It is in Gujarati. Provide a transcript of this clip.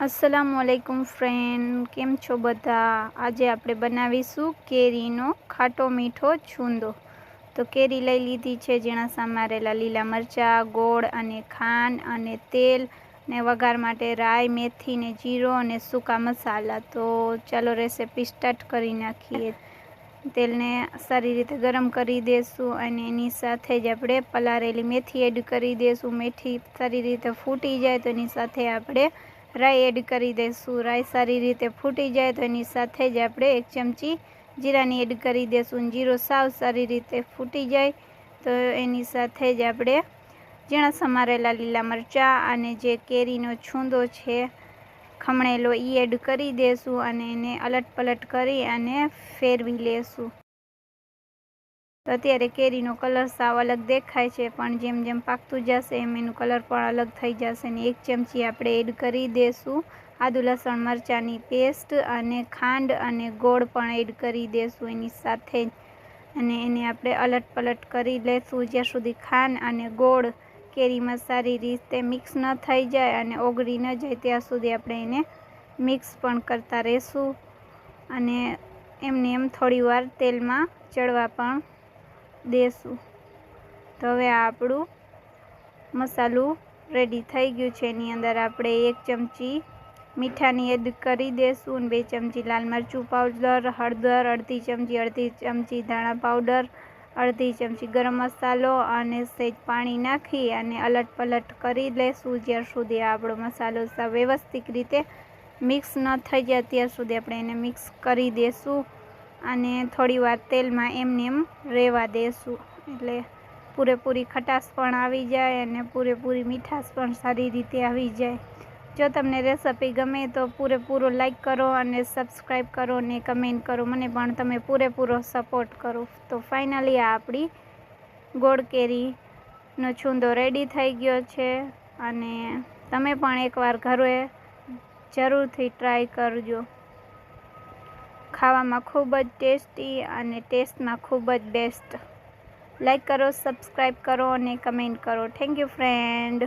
અસલામ વાલેકુમ ફ્રેન્ડ કેમ છો બધા? આજે આપણે બનાવીશું કેરીનો ખાટો મીઠો છૂંદો. તો કેરી લઈ લીધી છે જેના સમારેલા લીલા મરચાં, ગોળ અને ખાંડ અને તેલ ને વઘાર માટે રાઈ, મેથી ને જીરો અને સૂકા મસાલા. તો ચાલો રેસીપી સ્ટાર્ટ કરી નાખીએ. તેલને સારી રીતે ગરમ કરી દેશું અને એની સાથે જ આપણે પલારેલી મેથી એડ કરી દઈશું મેથી સારી રીતે ફૂટી જાય તો એની સાથે આપણે રાઈ એડ કરી દઈશું રાઈ સારી રીતે ફૂટી જાય તો એની સાથે જ આપણે એક ચમચી જીરાની એડ કરી દઈશું જીરો સાવ સારી રીતે ફૂટી જાય તો એની સાથે જ આપણે ઝીણા સમારેલા લીલા મરચાં અને જે કેરીનો છૂંદો છે, ખમણેલો એ એડ કરી દઈશું અને એને અલટ પલટ કરી અને ફેરવી લેશું. તો અત્યારે કેરીનો કલર સાવ અલગ દેખાય છે, પણ જેમ જેમ પાકતું જશે એમ એનું કલર પણ અલગ થઈ જશે ને એક ચમચી આપણે એડ કરી દઈશું આદુ, લસણ, મરચાંની પેસ્ટ અને ખાંડ અને ગોળ પણ એડ કરી દઈશું એની સાથે. અને એને આપણે અલટ પલટ કરી લઈશું જ્યાં સુધી ખાંડ અને ગોળ કેરીમાં સારી રીતે મિક્સ ન થઈ જાય અને ઓગળી ન જાય, ત્યાં સુધી આપણે એને મિક્સ પણ કરતા રહીશું. અને એમને એમ થોડીવાર તેલમાં ચડવા પણ દેશું. તો હવે આપણું મસાલું રેડી થઈ ગયું છે. એની અંદર આપણે એક ચમચી મીઠાની એડ કરી દઈશું અને બે ચમચી લાલ મરચું પાવડર હળદર, અડધી ચમચી અડધી ચમચી ધાણા પાવડર અડધી ચમચી ગરમ મસાલો અને સહેજ પાણી નાખી અને અલટ પલટ કરી લેશું. જ્યાં સુધી આપણો મસાલો વ્યવસ્થિત રીતે મિક્સ ન થઈ જાય, ત્યાં સુધી આપણે એને મિક્સ કરી દઈશું અને થોડી વાર તેલમાં એમને એમ રહેવા દેશું. એટલે પૂરેપૂરી ખટાશ પણ આવી જાય અને પૂરેપૂરી મીઠાશ પણ સારી રીતે આવી જાય. જો તમને રેસિપી ગમે તો પૂરેપૂરો લાઈક કરો અને સબસ્ક્રાઈબ કરો અને કમેન્ટ કરો. મને પણ તમે પૂરેપૂરો સપોર્ટ કરો. તો ફાઇનલી આ આપણી ગોળ કેરીનો છૂંદો રેડી થઈ ગયો છે અને તમે પણ એકવાર ઘરે જરૂરથી ટ્રાય કરજો. ખાવામાં ખૂબ જ ટેસ્ટી અને ટેસ્ટમાં ખૂબ જ બેસ્ટ. લાઈક કરો સબસ્ક્રાઈબ કરો અને કમેન્ટ કરો. Thank you friend